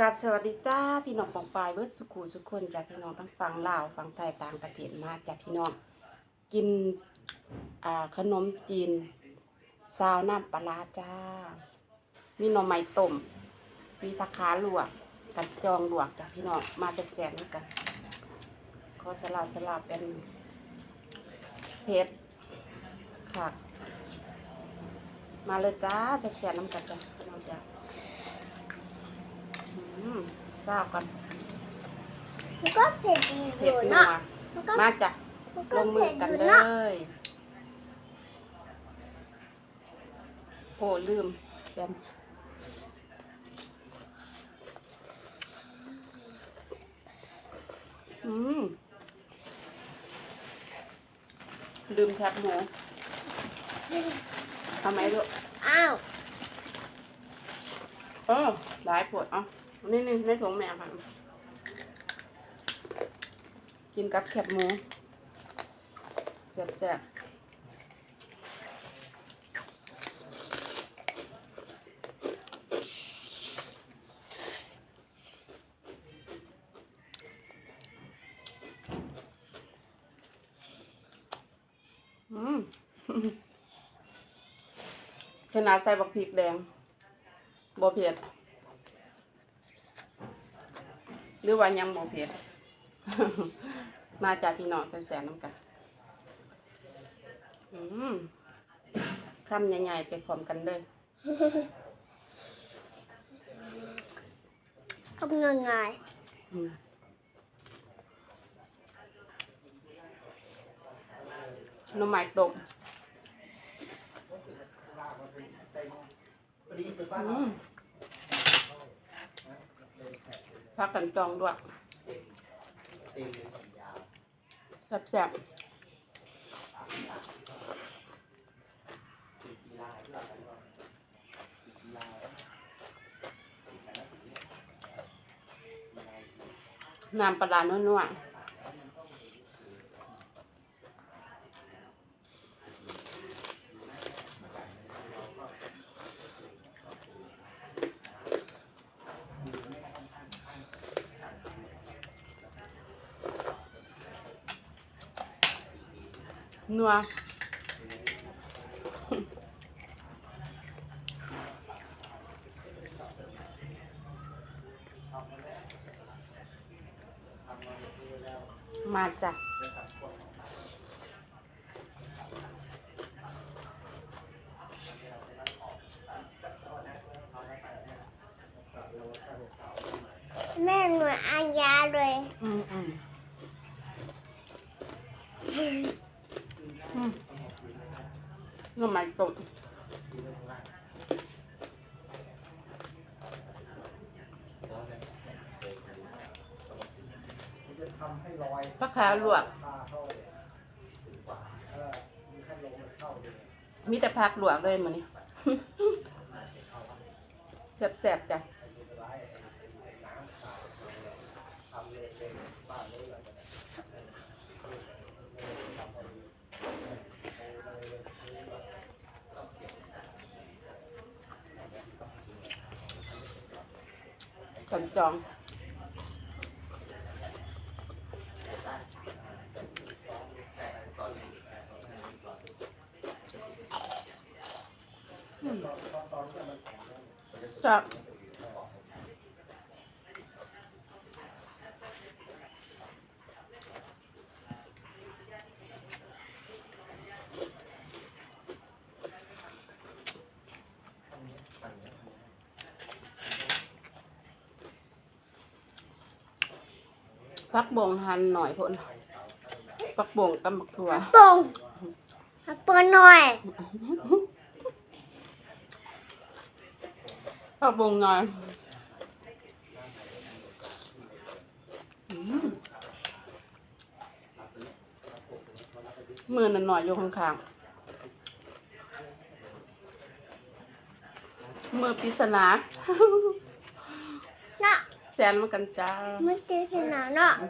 กับสวัสดีจ้าพี่น้องปองปายเบิร์ดสุขูสุขคนจากพี่น้องทั้งฝั่งลาวฝั่งไทยต่างประเทศมาจากพี่น้องกินอ่าขนมจีนซาวน้ำปลาจ้า มีหน่อไม้ต้มมีผักขาลวกกันจองลวกจากพี่น้องมาแซ่บๆด้วยกันขอสลับสลับเป็นเพชรค่ะมาเลยจ้าแซ่บๆน้ำกันจ้ะพี่น้องจ้า อืมทราบกันมันก็เผ็ดดีอเผ็ดยู่นัวเนาะมันก็มาจากมันลก็งมือเผ็ดกันอยู่เลเนาะย โอ้ลืมแบมอืมลืมแคบหมูทำไมลูกอ้าวเออหลายปวดเอะ นี่นี่ในถุงแม่ค่ะ กินกับแคบหมูแซ่บๆอืมขนาดใส่บักพริกแดงบ่เผ็ด หรือว่ายังบ่เผ็ด มาจากพี่น้องแสนๆน้ำกันอืมคำใหญ่ๆไปพร้อมกันเลยทำยังไงอืมหน้ำไม้ต้มอืม พักกันจองด้วยแซ่บๆน้ำปลาร้านัวๆ นัวมาจ้ะ嗯แม่เหมือนอัญญาเลย อืมอืม อืมหน้ำไม้ต้มมันจะทำให้รอยผักขาลวก มีแค่ลมมันเข้าเลยมีแต่ผักลวกเลยมื้อนี้แซ่บๆจ้ะ สันจองจับ พักบงหันหน่อยพ่นพักบงตำบักถั่วปงปงหน่อยพักบงหน่อยอืมมือนั่นหน่อยอยู่ข้างๆมือปริศนาเนาะ แสนมันกันจ้าไม่ใช่ชนะเนาะอ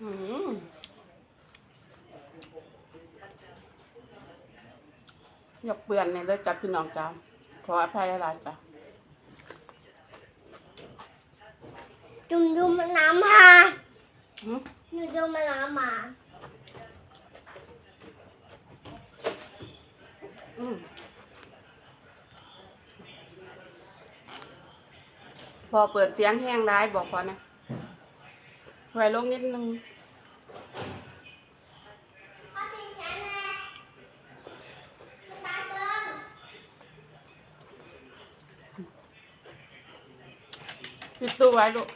อืมยกเปื่อนเนี่ยเลยจับพี่น้องจ้าขออภัยหลายๆจ้ะจุ่มดูมันน้ำมา หืมหนูดูมันน้ำมาอืมพอเปิดเสียงแห้งร้ายบอกพอนะไว้ลงนิดนึงพ่อเป็นฉันนะสตาร์เกินปิดตู้ไว้ลูก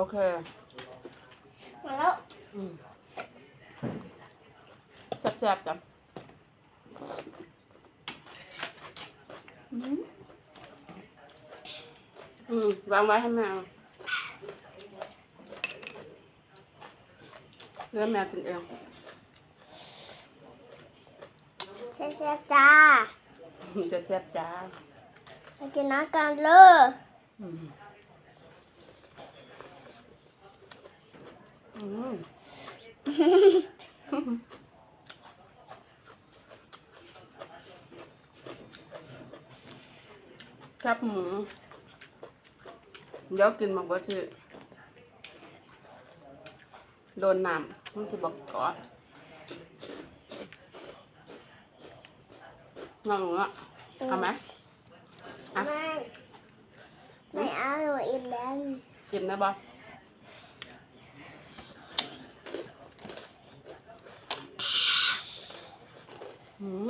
โอเคมาแล้วอืมแซ่บๆจ้ะอืมอืมวางไว้ให้แมวเนื้อแมวกินเองเชฟเชฟจ้าจะแซ่บจ้ามากินน้ำกันเลยอืม อืมครับหมูเดี๋ยวกินมาบ่ชื่อโดนน้ำมันสิบอกก่อนงงอะเอาไหมอะไม่ ไม่เอาหนูอิ่มแล้วกินได้บ่อื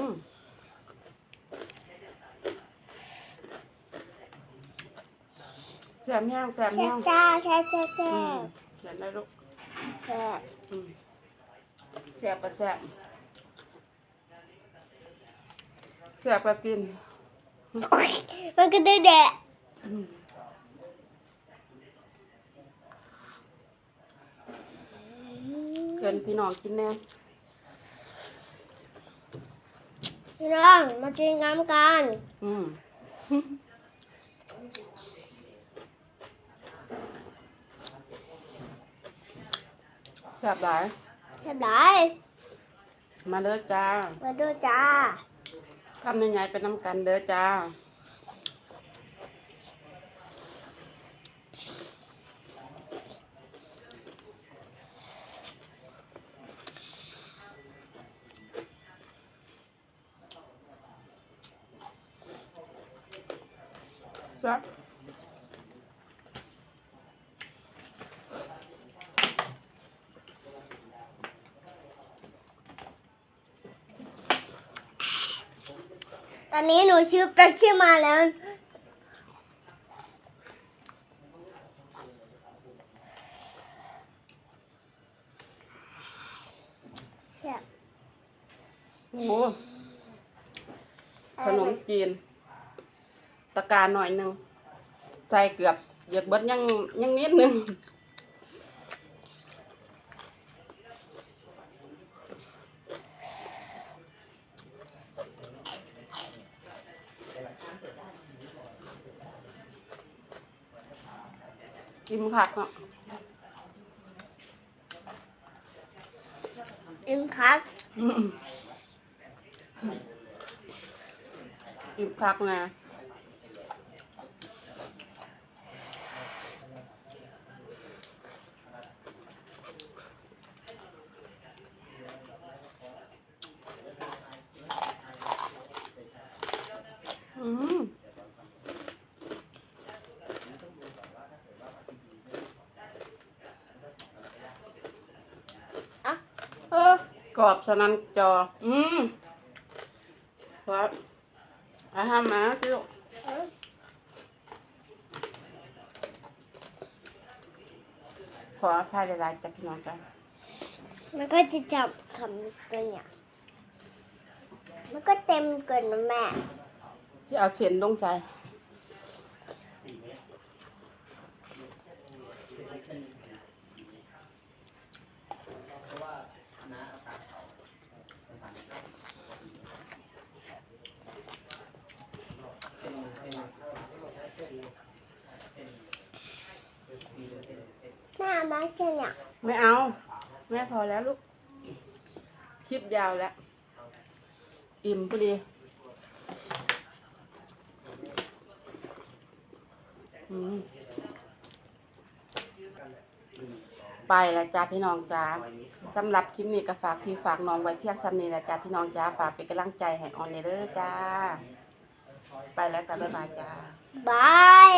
มแซ่บแห้งแซ่บเชแห้ฟงจ้าเชฟเชฟเชอืมฟเขียนได้ลูกเชฟอืมแซ่บก็แซ่บแซ่บก็กินมันก็ได้แดะอืมเกินพี่น้องกินแน่ พี่น้องมากินน้ำกันอืมแซ่บหลายเชฟได้มาเด้อจ้ามาดูจ้า คำใหญ่ๆไปน้ำกันเด้อจ้า จ้าตอนนี้หนูชื่อเป็กชื่อมาแล้วเชฟโอ้ขนมจีน ตะการหน่อยหนึ่งใส่เกือบเหยียดเบิดยังยังนิดหนึงกินผักเนาะอิมคักอืมกินผักนะ อืมอะเออกรอบสนันจอ อืมครับอาหารหมาจิลูกขออภัยหลายๆจากพี่น้องจ้ะมันก็จะจับคำตัวเนี่ยมันก็เต็มเกินนะแม่ ที่เอาเสียนลงใจเพราะว่าน้าเอาตาเขาเป็นเป็นเป็นเป็นเป็นแม่ม่มาแค่เนี่ยไม่เอา แม่พอแล้วลูก คลิปยาวแล้ว อิ่มพอดีอืม ไปแล้วจ้าพี่น้องจ้าสำหรับคลิปนี้ก็ฝากพี่ฝากน้องไว้เพียงซ้ำนี้แหละจ้าพี่น้องจ้าฝากเป็นกำลังใจให้ออนเนเด้อจ้า ไปแล้วจ้าบ๊ายบายจ้า บาย